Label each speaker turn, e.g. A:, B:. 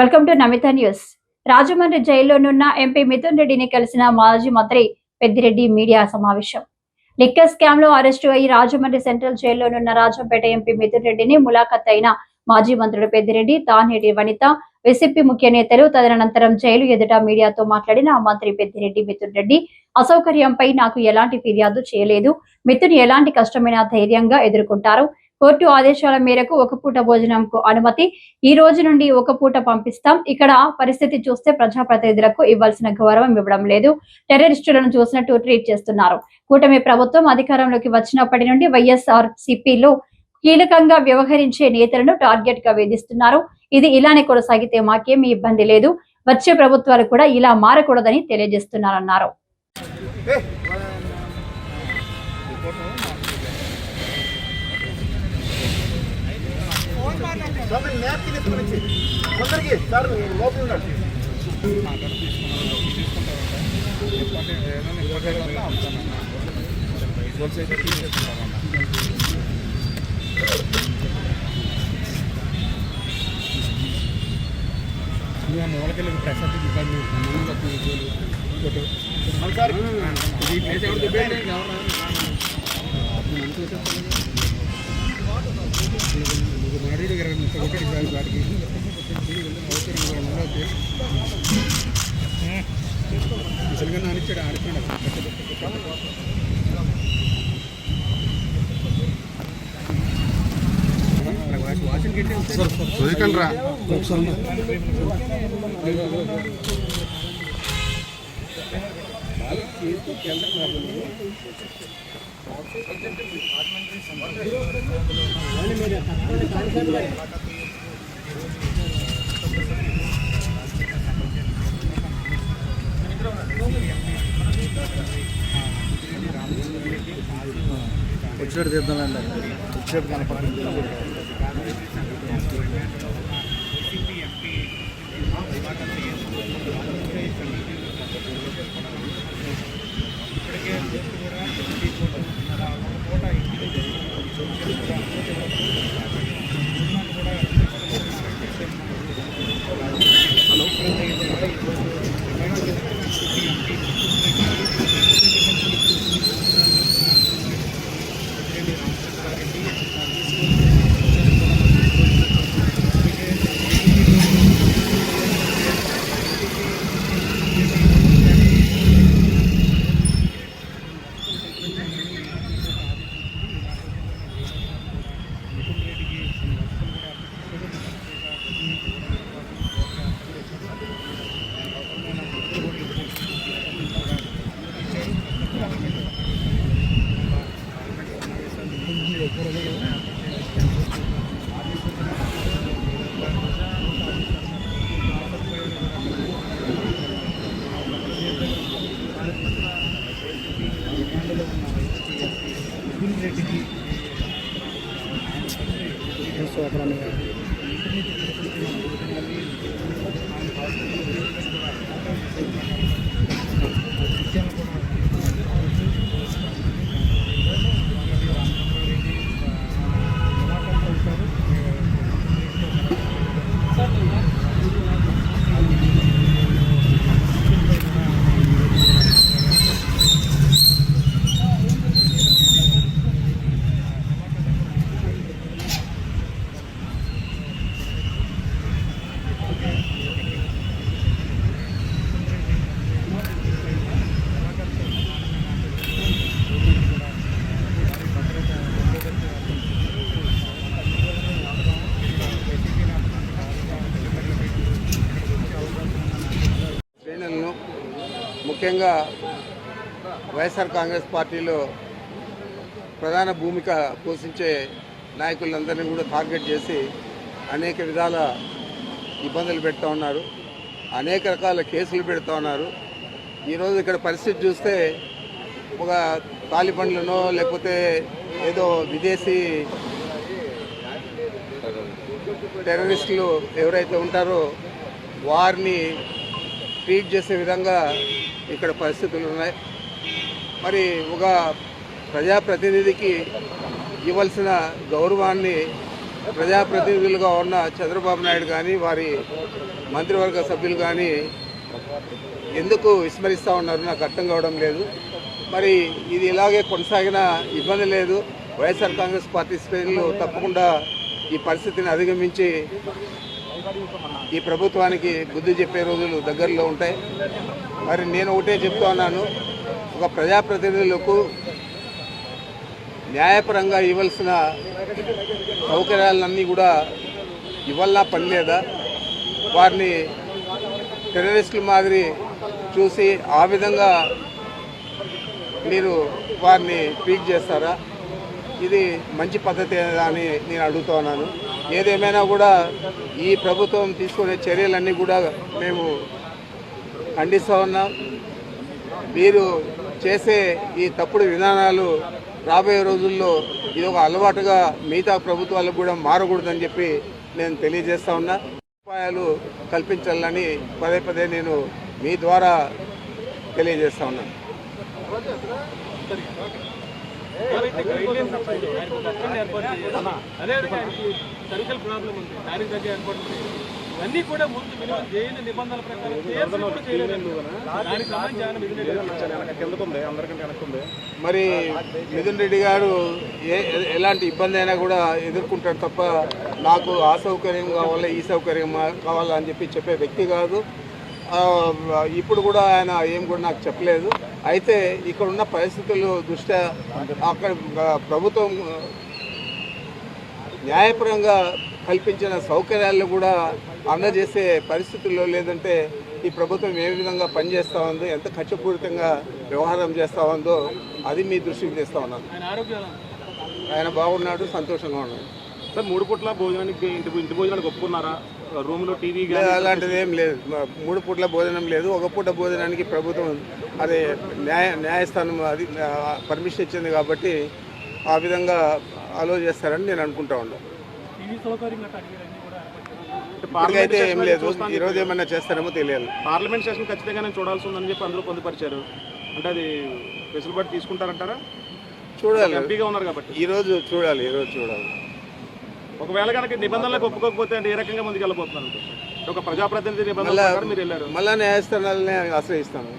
A: Welcome to Namitha news. Rajahmundry జైల్లోనున్న MP Mithun రెడ్డిని కలిసిన మాజీ మంత్రి పెద్దిరెడ్డి మీడియా సమావేశం. లిక్కర్ స్కామ్లో అరెస్టు అయి రాజమండ్రి సెంట్రల్ జైల్లోనున్న రాజంపేట ఎంపీ మిథున్ రెడ్డిని ములాఖత్ అయిన మాజీ మంత్రుడు పెద్దిరెడ్డి తానేటి వనిత వైసీపీ ముఖ్య నేతలు తదనంతరం జైలు ఎదుట మీడియాతో మాట్లాడిన మంత్రి పెద్దిరెడ్డి మిథున్ రెడ్డి అసౌకర్యంపై నాకు ఎలాంటి ఫిర్యాదు చేయలేదు. మిథున్ ఎలాంటి కష్టమైన ధైర్యంగా ఎదుర్కొంటారు? కోర్టు ఆదేశాల మేరకు ఒక పూట భోజనంకు అనుమతి. ఈ రోజు నుండి ఒక పూట పంపిస్తాం. ఇక్కడ పరిస్థితి చూస్తే ప్రజాప్రతినిధులకు ఇవ్వాల్సిన గౌరవం ఇవ్వడం లేదు. టెర్రరిస్టులను చూసినట్టు ట్రీట్ చేస్తున్నారు. కూటమి ప్రభుత్వం అధికారంలోకి వచ్చినప్పటి నుండి వైఎస్ఆర్ సిపిలో కీలకంగా వ్యవహరించే నేతలను టార్గెట్గా వేధిస్తున్నారు. ఇది ఇలానే కొనసాగితే మాకేమీ ఇబ్బంది లేదు. వచ్చే ప్రభుత్వాలు కూడా ఇలా మారకూడదని తెలియజేస్తున్నారన్నారు.
B: స్వామి న్యాప్కిన్ ఎత్తుకొని వచ్చి కొందరికి సార్ లోపల ఉన్నాడు
C: మూలకెళ్ళి ప్రసాద్ ఇబ్బంది
B: సార్
C: మరీ దగ్గర ఒకటి సార్ వాటికి అసలుగా నానిచ్చాడు ఆడిపోయాడు ఒకసారి గిట్టే
B: చదువుకండి రా
C: వచ్చాడు తీద్దామండి వచ్చాడు కనపడుతుంది.
B: सौ अठारह में ముఖ్యంగా వైఎస్ఆర్ కాంగ్రెస్ పార్టీలో ప్రధాన భూమిక పోషించే నాయకులందరినీ కూడా టార్గెట్ చేసి అనేక విధాల ఇబ్బందులు పెడతా ఉన్నారు. అనేక రకాల కేసులు పెడతా ఉన్నారు. ఈరోజు ఇక్కడ పరిస్థితి చూస్తే ఒక తాలిబండ్లనో లేకపోతే ఏదో విదేశీ టెర్రరిస్టులు ఎవరైతే ఉంటారో వారిని ట్రీట్ చేసే విధంగా ఇక్కడ పరిస్థితులు ఉన్నాయి. మరి ఒక ప్రజాప్రతినిధికి ఇవ్వాల్సిన గౌరవాన్ని
D: ప్రజాప్రతినిధులుగా ఉన్న చంద్రబాబు నాయుడు కానీ వారి మంత్రివర్గ సభ్యులు కానీ ఎందుకు విస్మరిస్తూ ఉన్నారు? నాకు అర్థం కావడం లేదు. మరి ఇది ఇలాగే కొనసాగిన ఇబ్బంది లేదు. వైఎస్ఆర్ కాంగ్రెస్ పార్టీ శ్రేణులు తప్పకుండా ఈ పరిస్థితిని అధిగమించి ఈ ప్రభుత్వానికి బుద్ధి చెప్పే రోజులు దగ్గరలో ఉంటాయి. మరి నేను ఒకటే చెప్తా ఉన్నాను. ఒక ప్రజాప్రతినిధులకు న్యాయపరంగా ఇవ్వాల్సిన సౌకర్యాలన్నీ కూడా ఇవ్వాలన్నా పని లేదా వారిని టెర్రరిస్టుల మాదిరి చూసి ఆ విధంగా మీరు వారిని ట్రీట్ చేస్తారా? ఇది మంచి పద్ధతి అని నేను అడుగుతున్నాను ఏదేమైనా కూడా ఈ ప్రభుత్వం తీసుకునే చర్యలన్నీ కూడా మేము ఖండిస్తూ ఉన్నాం. మీరు చేసే ఈ తప్పుడు విధానాలు రాబోయే రోజుల్లో ఇది ఒక అలవాటుగా మిగతా ప్రభుత్వాలకు కూడా మారకూడదని చెప్పి నేను తెలియజేస్తా ఉన్నా. ఉపాయాలు కల్పించాలని పదే పదే నేను మీ ద్వారా తెలియజేస్తా ఉన్నాను
E: ప్రాబ్లం ఉంది ఇవన్నీ కూడా ముందు మినిమం చేయని నిబంధనల ప్రకారం?
D: మరి మిథున్ రెడ్డి గారు ఏ ఎలాంటి ఇబ్బంది అయినా కూడా ఎదుర్కొంటాడు తప్ప నాకు ఆ సౌకర్యం కావాలా ఈ సౌకర్యం కావాలా అని చెప్పి చెప్పే వ్యక్తి కాదు. ఆ, ఇప్పుడు కూడా ఆయన ఏం కూడా నాకు చెప్పలేదు. అయితే ఇక్కడ ఉన్న పరిస్థితులు దృష్ట్యా అక్కడ ప్రభుత్వం న్యాయపరంగా కల్పించిన సౌకర్యాలను కూడా అందజేసే పరిస్థితుల్లో లేదంటే ఈ ప్రభుత్వం ఏ విధంగా పనిచేస్తూ ఉందో ఎంత ఖర్చుపూరితంగా వ్యవహారం చేస్తూ ఉందో అది మీ దృష్టికి తెస్తా ఉన్నాను.
E: ఆయన
D: బాగున్నాడు సంతోషంగా ఉన్నాడు.
F: సార్ మూడు పూట్ల భోజనానికి ఇంటి ఇంటి భోజనానికి ఒప్పుకున్నారా? రూమ్లో టీవీ
D: అలాంటిది ఏం లేదు. మూడు పూట్ల భోజనం లేదు. ఒక పూట భోజనానికి ప్రభుత్వం అదే న్యాయ న్యాయస్థానం అది పర్మిషన్ ఇచ్చింది కాబట్టి ఆ విధంగా అలో చేస్తారని నేను అనుకుంటా ఉన్నాను. ఇప్పటికైతే ఏం లేదు. ఈరోజు ఏమన్నా చేస్తారేమో తెలియాలి.
F: పార్లమెంట్ సెషన్ ఖచ్చితంగా నేను చూడాల్సి ఉందని చెప్పి అందరూ పొందుపరిచారు. అంటే అది వెసులుబాటు తీసుకుంటారంటారా?
D: చూడాలి.
F: ఎంపీగా ఉన్నారు కాబట్టి.
D: ఈరోజు చూడాలి. ఈరోజు చూడాలి.
F: ఒకవేళ కనుక నిబంధనలకు ఒప్పుకోకపోతే అంటే ఏ రకంగా ముందుకు వెళ్ళబోతున్నారు ఒక ప్రజాప్రతినిధి నిబంధనల
D: మళ్ళా
F: ప్రకారం మీరు వెళ్ళారు.
D: మళ్ళా న్యాయస్థానాలనే ఆశ్రయిస్తాము